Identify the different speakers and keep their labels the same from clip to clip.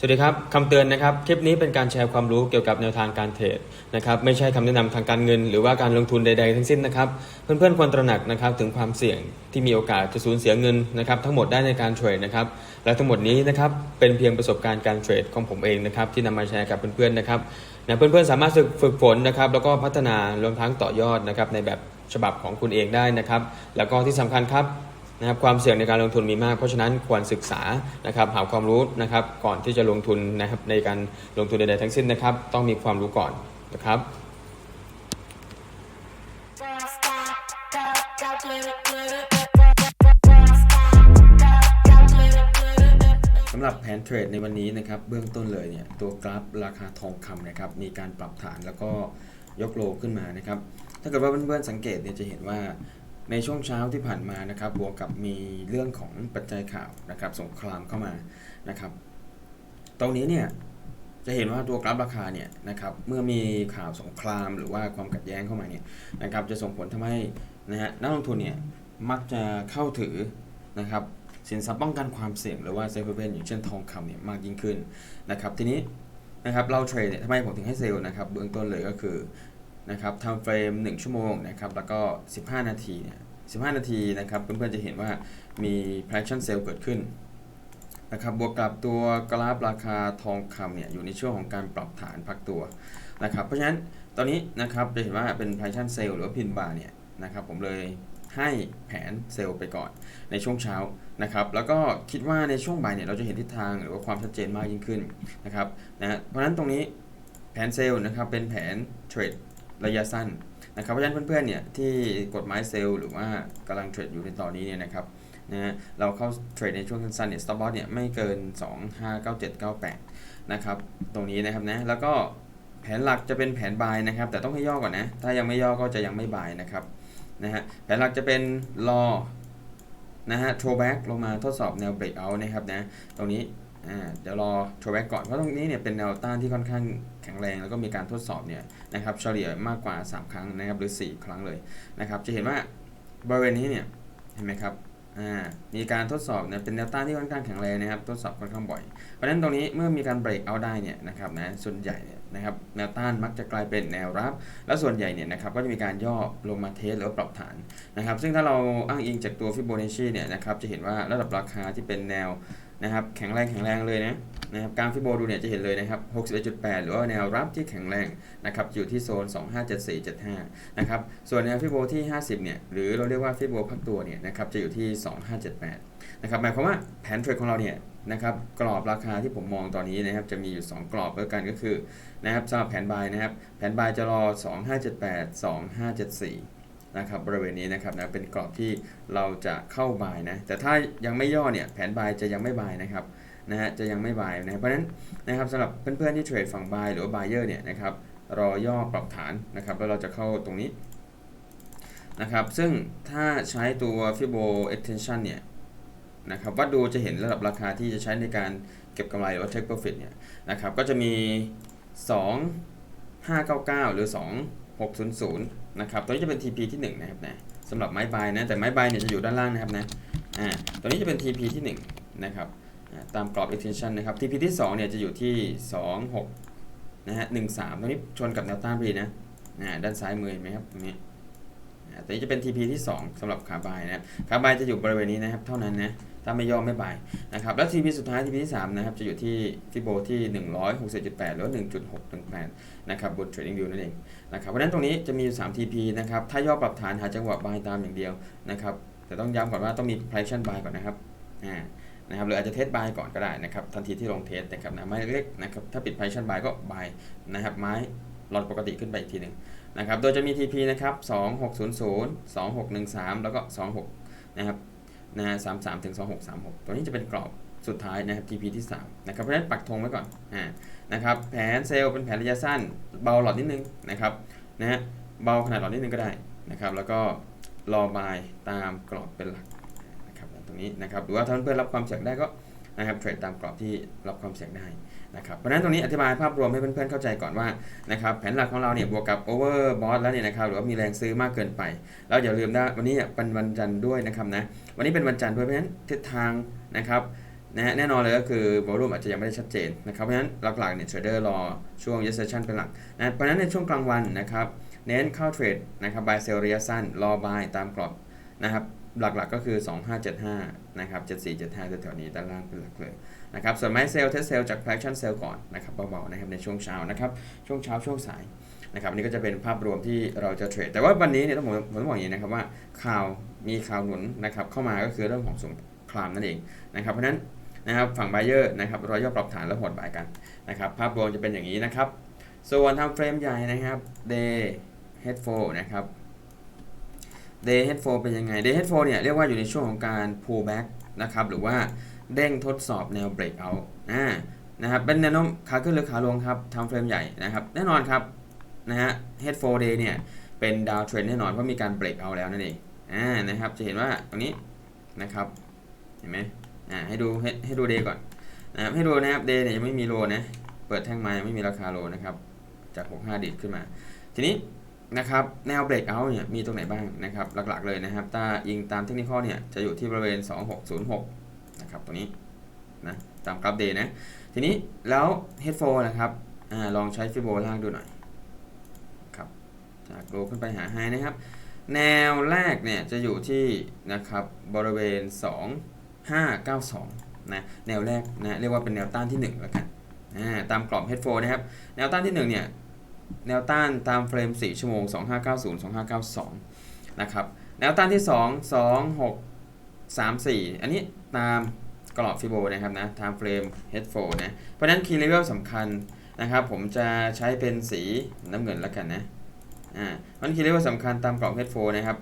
Speaker 1: สวัสดีครับคำเตือนนะครับ คลิปนี้เป็นการแชร์ความรู้เกี่ยวกับแนวทางการเทรดนะครับ ไม่ใช่คำแนะนำทางการเงิน หรือว่าการลงทุนใด ๆ ทั้งสิ้นนะครับ เพื่อนๆควรตระหนักนะครับถึงความเสี่ยงที่มีโอกาสจะสูญเสียเงินนะครับทั้งหมดได้ในการเทรดนะครับ และทั้งหมดนี้นะครับเป็นเพียงประสบการณ์การเทรดของผมเองนะครับที่นำมาแชร์กับเพื่อนๆนะครับนะเพื่อนๆสามารถฝึกฝนนะครับแล้วก็พัฒนารวมทั้งต่อยอดนะครับในแบบฉบับของคุณเองได้นะครับ แล้วก็ที่สำคัญครับ นะครับความเสี่ยงในการลงทุนมีมาก เพราะฉะนั้นควรศึกษานะครับหาความรู้นะครับก่อนที่จะลงทุนนะครับในการลงทุนใดๆทั้งสิ้นนะครับ ต้องมีความรู้ก่อนนะครับสำหรับแผนเทรดในวันนี้นะครับเบื้องต้นเลยเนี่ยตัวกราฟราคาทองคำนะครับมีการปรับฐานแล้วก็ยกโลขึ้นมานะครับถ้าเกิดว่าเพื่อนๆสังเกตเนี่ยจะเห็นว่า ในช่วงเช้าที่ผ่านมานะครับบวกกับมีเรื่องของปัจจัยข่าวนะครับสงครามเข้ามานะครับ ตรงนี้เนี่ยจะเห็นว่าตัวกราฟราคาเนี่ยนะครับเมื่อมีข่าวสงครามหรือว่าความขัดแย้งเข้ามาเนี่ยนะครับจะส่งผลทำให้นะฮะนักลงทุนเนี่ยมักจะเข้าถือนะครับสินทรัพย์ป้องกันความเสี่ยงหรือว่าเซฟเวนอย่างเช่นทองคำเนี่ยมากยิ่งขึ้นนะครับทีนี้นะครับเราเทรดเนี่ยทำไมผมถึงให้เซลล์นะครับเบื้องต้นเลยก็คือ นะครับทำเฟรม 1 ชั่วโมงนะครับแล้วก็ 15 นาทีเนี่ย15 นาทีนะครับเพื่อนๆจะเห็นว่ามี fraction sale เกิดขึ้นนะครับบวกกับตัวกราฟราคาทองคำเนี่ยอยู่ในช่วงของการปรับฐานพักตัวนะครับเพราะฉะนั้นตอนนี้นะครับจะเห็นว่าเป็นไพชันเซลหรือว่าพินบาร์เนี่ยนะครับผมเลยให้แผนเซลล์ไปก่อนในช่วงเช้านะครับ แล้วก็คิดว่าในช่วงบ่ายเนี่ยเราจะเห็นทิศทางหรือว่าความชัดเจนมากยิ่งขึ้นนะครับนะเพราะฉะนั้นตรงนี้แผนเซลล์นะครับเป็นแผนเทรด ระยะสั้นนะครับเพราะฉะนั้นเพื่อนๆเนี่ยที่กดไม้เซลล์หรือว่ากำลังเทรดอยู่ในตอนนี้เนี่ยนะครับนะฮะเราเข้าเทรดในช่วงสั้นๆเนี่ย stop loss เนี่ยไม่เกิน 2 5 9 7 9 8 นะครับ ตรงนี้นะครับนะแล้วก็แผนหลักจะเป็นแผน buy นะครับ แต่ต้องให้ย่อก่อนนะ ถ้ายังไม่ย่อก็จะยังไม่ buy นะครับนะฮะแผนหลักจะเป็น rọ นะฮะ throwback ลงมาทดสอบแนว breakout นะครับนะตรงนี้ อ่าเดี๋ยวรอ throwback ก่อน เพราะตรงนี้เนี่ยเป็นแนวต้านที่ค่อนข้างแข็งแรง แล้วก็มีการทดสอบเนี่ยนะครับเฉลี่ยมากกว่า 3 ครั้งนะครับหรือ 4 ครั้งเลยนะครับจะเห็นว่าบริเวณนี้เนี่ยเห็นไหมครับอ่ามีการทดสอบเนี่ยเป็นแนวต้านที่ค่อนข้างแข็งแรงนะครับทดสอบค่อนข้างบ่อย เพราะฉะนั้นตรงนี้เมื่อมีการเบรกเอาได้เนี่ยนะครับนะส่วนใหญ่เนี่ยนะครับแนวต้านมักจะกลายเป็นแนวรับ แล้วส่วนใหญ่เนี่ยนะครับก็จะมีการย่อลงมาเทสหรือปรับฐานนะครับซึ่งถ้าเราอ้างอิงจากตัวฟิโบนัชชีเนี่ยนะครับจะเห็นว่าระดับราคาที่เป็นแนว นะครับแข็งแรงแข็งแรงเลยนะนะครับกางฟิโบดูเนี่ยจะเห็นเลยนะครับ 61.8 หรือว่าแนวรับที่แข็งแรงนะครับอยู่ที่โซน 257475 นะครับ ส่วนแนวฟิโบที่ 50 เนี่ย หรือเราเรียกว่าฟิโบพักตัวเนี่ยนะครับจะอยู่ที่ 2578 นะครับ หมายความว่าแผนเทรดของเราเนี่ยนะครับกรอบราคาที่ผมมองตอนนี้นะครับจะมีอยู่ 2 กรอบด้วยกันก็คือนะครับสำหรับแผนบายนะครับแผนบายจะรอ 2578 2574 นะครับบริเวณนี้นะครับนะเป็นกรอบที่เราจะเข้าบายนะแต่ถ้ายังไม่ย่อเนี่ยแผนบายจะยังไม่บายนะครับนะฮะจะยังไม่บายนะเพราะฉะนั้นนะครับสำหรับเพื่อนๆที่เทรดฝั่งบายหรือว่าบายเออร์เนี่ยนะครับรอย่อปรับฐานนะครับแล้วเราจะเข้าตรงนี้นะครับซึ่งถ้าใช้ตัว Fibo extension เนี่ยนะครับวัดดูจะเห็นระดับราคาที่จะใช้ในการเก็บกำไรหรือว่า take profit เนี่ยนะครับก็จะมี 2 599 หรือ 600นะครับตัวนี้จะเป็น TP ที่1นะครับนะสำหรับไม้บายนะแต่ไม้บายเนี่ยจะอยู่ด้านล่างนะครับนะอ่าตัวนี้จะเป็น TP ที่1นะครับอ่าตามกรอบ extension นะครับ TP ที่2เนี่ยจะอยู่ที่ 26นะฮะหนึ่งสามตรงนี้ชนกับแนวต้านพอดีนะอ่าด้านซ้ายมือเห็นไหมครับตรงนี้อ่าตัวนี้จะเป็น TP ที่ 2สำหรับขาบายนะครับขาบายจะอยู่บริเวณนี้นะครับเท่านั้นนะ ถ้าไม่ย่อไม่บายนะครับ แล้ว TP สุดท้าย TP ที่3นะครับจะอยู่ที่ฟิโบที่ 167.8 หรือ 1.618 นะครับบน Trading View นั่นเองนะครับเพราะฉะนั้นตรงนี้จะมีอยู่ 3 TP นะครับ ถ้าย่อปรับฐานหาจังหวะบายตามอย่างเดียวนะครับ แต่ต้องย้ำก่อนว่าต้องมี Price Buy ก่อนนะครับอ่านะครับหรืออาจจะเทสบายก่อนก็ได้นะครับทันทีที่ลงเทสนะครับนะไม้เล็กนะครับถ้าปิดไพชั่นบายก็บายนะครับไม้หลอดปกติขึ้นไปอีกทีหนึ่งนะครับโดยจะมี TP นะครับ 2600 2613 แล้วก็ 26 นะครับ นะ33ถึง2636ตัวนี้จะเป็นกรอบสุดท้ายนะครับ TP ที่3นะครับเพราะฉะนั้นปักธงไว้ก่อนอ่านะครับแผนเซลล์เป็นแผนระยะสั้น เบาหลอดนิดนึงนะครับนะฮะเบาขนาดหลอดนิดนึงก็ได้นะครับ แล้วก็รอบายตามกรอบเป็นหลักนะครับตรงนี้นะครับหรือว่าถ้าเพื่อนรับความเสี่ยงได้ก็นะครับเทรดตามกรอบที่รับความเสี่ยงได้ นะครับเพราะนั้นตรงนี้อธิบายภาพรวมให้เพื่อนๆเข้าใจก่อนว่านะครับแผนหลักของเราเนี่ยบวกกับโอเวอร์บอสแล้วเนี่ยนะครับหรือว่ามีแรงซื้อมากเกินไป แล้วอย่าลืมนะวันนี้เป็นวันจันทร์ด้วยนะครับนะวันนี้เป็นวันจันทร์ด้วยเพราะฉะนั้นทิศทางนะครับนะฮะแน่นอนเลยก็คือวอลุ่มอาจจะยังไม่ได้ชัดเจนนะครับเพราะฉะนั้นหลักๆเนี่ยเทรดเดอร์รอช่วง yes session เป็นหลักนะเพราะฉะนั้นในช่วงกลางวันนะครับเน้นเข้าเทรดนะครับ buy sell ระยะสั้นรอ buy ตามกรอบนะครับ หลักๆก็คือ 2575 นะครับ 7475แถวๆนี้ด้านล่างเป็นหลักเลยนะครับ ส่วนไม้เซลเทสเซลจาก fraction sell ก่อนนะครับเบาๆนะครับในช่วงเช้านะครับ ช่วงเช้าช่วงสายนะครับอันนี่ก็จะเป็นภาพรวมที่เราจะเทรด แต่ว่าวันนี้เนี่ยต้องผมผมต้องบอกอย่างนี้นะครับว่าข่าวมีข่าวหนุนนะครับเข้ามาก็คือเรื่องของสงครามนั่นเองนะครับ เพราะฉะนั้นนะครับฝั่ง buyer นะครับรอยย่อปรับฐานแล้วหดบายกันนะครับภาพรวมจะเป็นอย่างนี้นะครับ ส่วนทำเฟรมใหญ่นะครับ day head fall นะครับ day head fall เป็นยังไง day head fall เนี่ยเรียกว่าอยู่ในช่วงของการ pull back นะครับหรือว่าเด้งทดสอบแนว breakout อ่านะครับเป็นแนวโน้มขาขึ้นหรือขาลงครับทำเฟรมใหญ่นะครับแน่นอนครับนะฮะ head fall day เนี่ยเป็นดาวเทรนแน่นอนเพราะมีการ break out แล้วนั่นเองอ่านะครับจะเห็นว่าตรงนี้นะครับเห็นไหมอ่าให้ดูให้ให้ดูเดย์ก่อนนะครับให้ดูนะครับเดย์เนี่ยยังไม่มีโลนะเปิดแท่งมายังไม่มีราคาโลนะครับจาก 65ดิดขึ้นมา ทีนี้ นะครับแนวเบรกเอาเนี่ยมีตรงไหนบ้างนะครับหลักๆเลยนะครับถ้ายิงตามเทคนิคเนี่ยจะอยู่ที่บริเวณ 2606 นะครับตรงนี้นะตามกราฟเดย์นะ ทีนี้แล้ว head f o นะครับอลองใช้ฟิโบลางดูหน่อยครับจากโลขึ้นไปหาไฮนะครับ แนวแรกเนี่ยจะอยู่ที่นะครับบริเวณ 2 592 นะแนวแรกนะเรียกว่าเป็นแนวต้านที่1แล้วกันอ่าตามกรอบ head f o นะครับแนวต้านที่1เนี่ย แนวต้านตามเฟรม 4 ชั่วโมง 2590 2592 นะครับ แนวต้านที่ 2 2 6 3 4 อันนี้ตามกรอบฟิโบนะครับนะ time frame head f o นะ เพราะนั้น key level สำคัญนะครับ ผมจะใช้เป็นสีน้ำเงินแล้วกันนะ อ่ามัน key level สำคัญตามกรอบ head f o นะครับ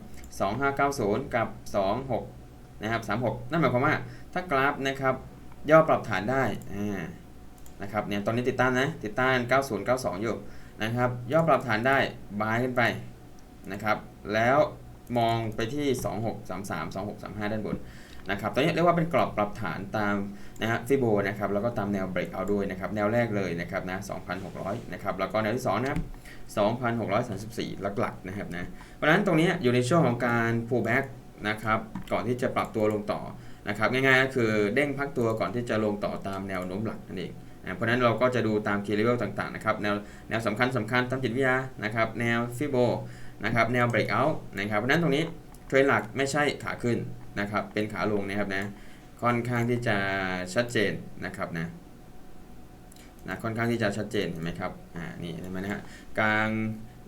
Speaker 1: 2590 กับ 26 นะครับ 36 นั่นหมายความว่าถ้ากราฟนะครับ ย่อปรับฐานได้ อ่า นะครับ เนี่ย ตอนนี้ติดตั้นนะ ติดตั้น90 92 อยู่ นะครับ ย่อปรับฐานได้บายขึ้นไปนะครับ แล้วมองไปที่ 2633 2635 ด้านบนนะครับตอนนี้เรียกว่าเป็นกรอบปรับฐานตามนะฮะฟิโบนะครับ แล้วก็ตามแนวเบรกเอาด้วยนะครับ แนวแรกเลยนะครับนะ2,600 นะครับ แล้วก็แนวที่2นะครับ2,634 หลักๆนะครับนะ เพราะฉะนั้นตรงนี้อยู่ในช่วงของการ pull back นะครับ ก่อนที่จะปรับตัวลงต่อนะครับ ง่ายๆก็คือเด้งพักตัวก่อนที่จะลงต่อตามแนวโน้มหลักนั่นเอง เพราะนั้นเราก็จะดูตาม key level ต่างๆนะครับแนวแนวสำคัญสำคัญตามจิตวิทยานะครับแนวฟิโบนะครับแนว breakout นะครับเพราะนั้นตรงนี้เทรนหลักไม่ใช่ขาขึ้นนะครับเป็นขาลงนะครับนะค่อนข้างที่จะชัดเจนนะครับนะนะค่อนข้างที่จะชัดเจนเห็นไหมครับอ่านี่เห็นไหมนะฮะกลาง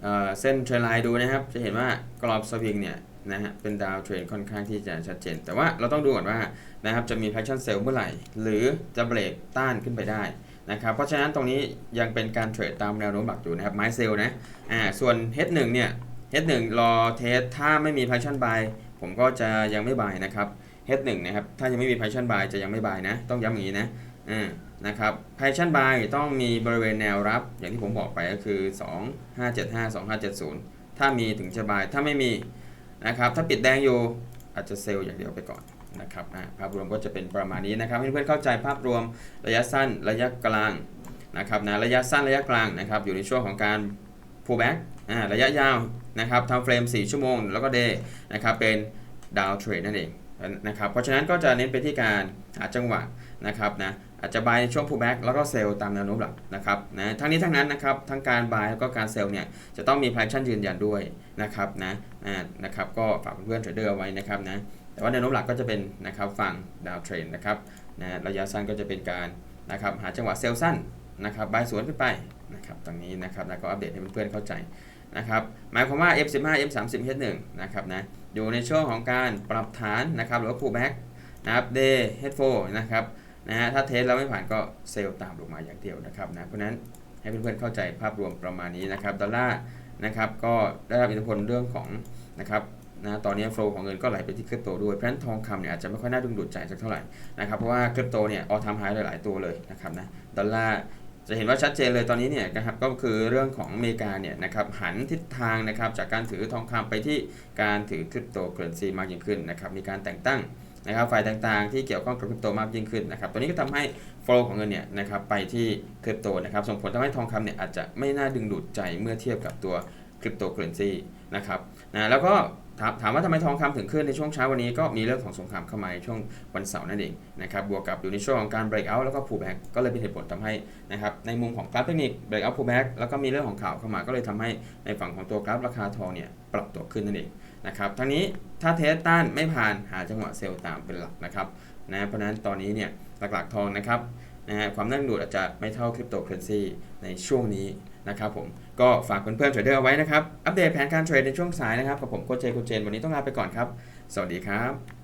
Speaker 1: เเส้นเทรนไลน์ดูนะครับ จะเห็นว่ากรอบสวิงเนี่ยนะฮะเป็นดาวเทรนค่อนข้างที่จะชัดเจน แต่ว่าเราต้องดูก่อนว่านะครับจะมี passion sell เมื่อไหร่ หรือจะเบรกต้านขึ้นไปได้ นะครับเพราะฉะนั้นตรงนี้ยังเป็นการเทรดตามแนวโน้มหลักอยู่นะครับไม้เซลนะอ่าส่วน H1 เนี่ย H1 รอเทสถ้าไม่มี passion buy ผมก็จะยังไม่ buy นะครับ H1 นะครับถ้ายังไม่มี passion buy จะยังไม่ buy นะ ต้องย้ำอย่างนี้นะอ่านะครับ passion buy ต้องมีบริเวณแนวรับ อย่างที่ผมบอกไปก็คือ 2575 2570 ถ้ามีถึงจะ buy ถ้าไม่มีนะครับถ้าปิดแดงอยู่อาจจะเซลล์อย่างเดียวไปก่อน นะครับภาพรวมก็จะเป็นประมาณนี้นะครับให้เพื่อนๆเข้าใจภาพรวมระยะสั้นระยะกลางนะครับนะระยะสั้นระยะกลางนะครับอยู่ในช่วงของการ pullback อ่าระยะยาวนะครับทำเฟรม 4 ชั่วโมง แล้วก็ day นะครับเป็น down trade นั่นเองนะครับเพราะฉะนั้นก็จะเน้นไปที่การหาจังหวะนะครับนะอาจจะ buy ในช่วง pullback แล้วก็ sell ตามแนวโน้มหลักนะครับนะทั้งนี้ทั้งนั้นนะครับทั้งการ buy แล้วก็การ sell เนี่ยจะต้องมี passion ยืนยันด้วยนะครับนะนะครับก็ฝากเพื่อนๆเทรดเดอร์เอาไว้นะครับนะ แต่ว่าแนวโน้มหลักก็จะเป็นนะครับฝั่ง down trend นะครับนะระยะสั้นก็จะเป็นการนะครับหาจังหวะ sell สั้นนะครับ buy สวนขึ้นไปนะครับตรงนี้นะครับแล้วก็อัปเดตให้เพื่อนๆเข้าใจนะครับหมายความว่า F15 F30 H1 นะครับนะอยู่ในช่วงของการปรับฐานนะครับหรือว่า pullback นะครับ day H4 นะครับนะฮะถ้าเทสแล้วไม่ผ่านก็เซลล์ตามลงมาอย่างเดียวนะครับนะเพราะนั้นให้เพื่อนๆเข้าใจภาพรวมประมาณนี้นะครับดอลลาร์นะครับก็ได้รับอิทธิพลเรื่องของนะครับ นะตอนนี้โฟลของเงินก็ไหลไปที่คริปโตด้วยเพราะฉะนั้นทองคำเนี่ยอาจจะไม่ค่อยน่าดึงดูดใจสักเท่าไหร่นะครับเพราะว่าคริปโตเนี่ยออทามไฮหลายๆตัวเลยนะครับนะดอลลาร์จะเห็นว่าชัดเจนเลยตอนนี้เนี่ยนะครับก็คือเรื่องของอเมริกาเนี่ยนะครับหันทิศทางนะครับจากการถือทองคำไปที่การถือคริปโตเคอเรนซีมากยิ่งขึ้นนะครับมีการแต่งตั้งนะครับฝ่ายต่างๆ ที่เกี่ยวข้องกับคริปโตมากยิ่งขึ้นนะครับตัวนี้ก็ทำให้โฟลของเงินเนี่ยนะครับไปที่คริปโตนะครับส่งผลทำให้ทองคำเนี่ยอาจจะไม่น่าดึงดูดใจเมื่อเทียบกับตัวคริปโตเคอเรนซีนะครับนะแล้วก็ ถามถามว่าทำไมทองคำถึงขึ้นในช่วงเช้าวันนี้ก็มีเรื่องของสงครามเข้ามาในช่วงวันเสาร์นั่นเองนะครับบวกกับอยู่ในช่วงของการ break out แล้วก็ pull back ก็เลยเป็นเหตุผลทำให้นะครับในมุมของกราฟเทคนิค break out pull back แล้วก็มีเรื่องของข่าวเข้ามาก็เลยทำให้ในฝั่งของตัวกราฟราคาทองเนี่ยปรับตัวขึ้นนั่นเองนะครับทั้งนี้ถ้าเทสต้านไม่ผ่านหาจังหวะเซลล์ตามเป็นหลักนะครับนะเพราะนั้นตอนนี้เนี่ยหลักๆทองนะครับ นะฮะความน่าดึงดูดอาจจะไม่เท่าคริปโตเคอเรนซีในช่วงนี้นะครับผมก็ฝากเพื่อนๆเทรดเดอร์เอาไว้นะครับ อัปเดตแผนการเทรดในช่วงสายนะครับกับผมโคชเจคุเจน วันนี้ต้องลาไปก่อนครับ สวัสดีครับ